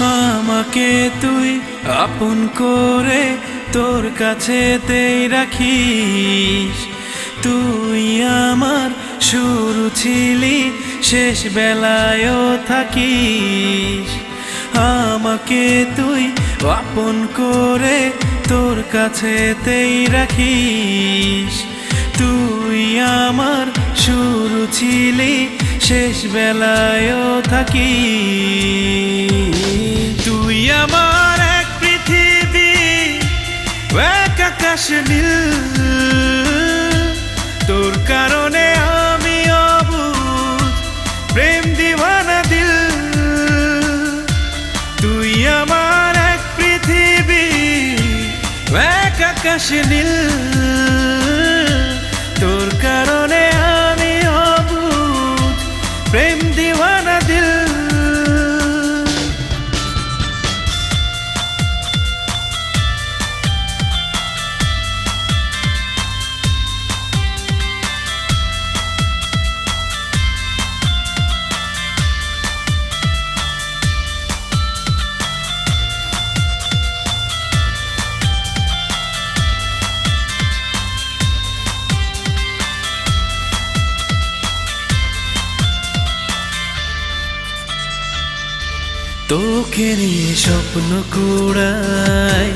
আমাকে তুই আপন করে তোর কাছেতেই রাখিস। তুই আমার শুরু ছিলি, শেষ বেলায়ও থাকিস। আমাকে তুই আপন করে তোর কাছেতেই রাখিস। তুই আমার শুরু ছিলি, শেষ বেলায়ও থাকি তুই আমার এক পৃথিবী, এক আকাশ নীল। তোর কারণে আমি অবুঝ প্রেম দিওয়ানা দিল। তুই আমার এক পৃথিবী, এক আকাশ নীল। তোর কারণে তোকে নিয়ে স্বপ্ন কুড়াই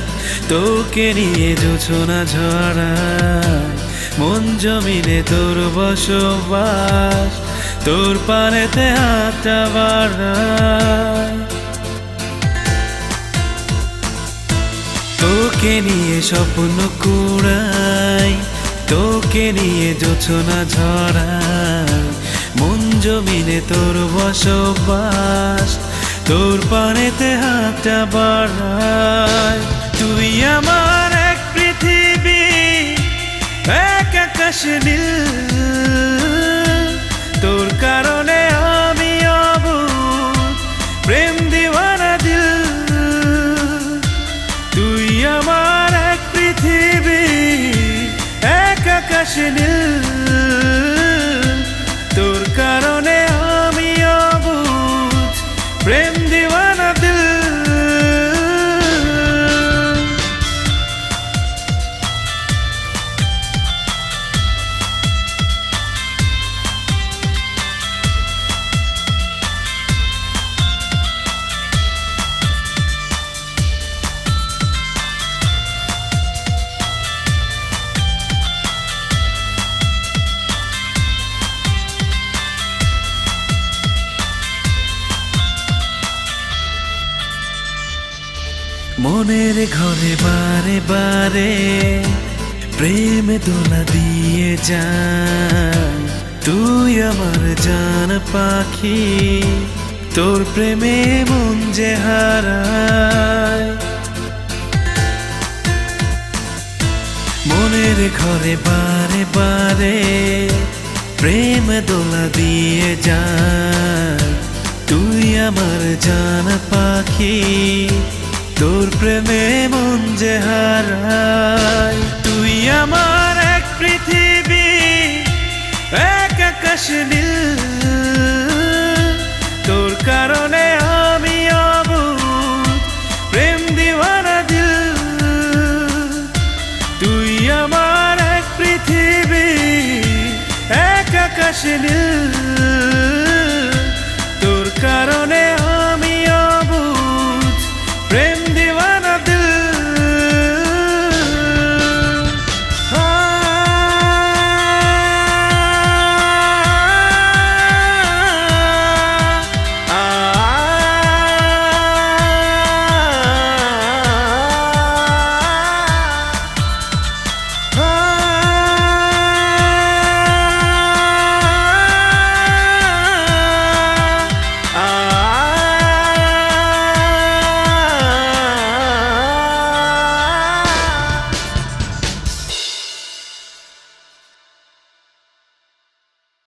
তোকে নিয়ে যোছনা ঝরাই। মন জমিনে তোর বসবাস, তোর পানেতে হাতটা বাড়াই। তোকে নিয়ে স্বপ্ন কুড়াই, তোকে নিয়ে যোছনা ঝরাই। মন জমিনে তোর বসবাস তোর পানেতে হাতটা বাড়ায়। তুই আমার এক পৃথিবী, এক আকাশ নীল। তোর কারণে আমি অবুঝ প্রেম দিওয়ানা দিল। তুই আমার এক পৃথিবী, এক আকাশ নীল। মনের ঘরে বারে বারে প্রেম দোলা দিয়ে যান তুই আমার জান পাখি, তোর প্রেমে মন যে মনের ঘরে বারে বারে প্রেম দোলা দিয়ে যান তুই আমার জান পাখি তোর প্রেমে মন যে হারায়, তুই আমার এক পৃথিবী, এক আকাশ নীল। তোর কারণে আমি আবু প্রেম দিওয়ানা দিল। তুই আমার এক পৃথিবী, এক আকাশ নীল। তোর কারণে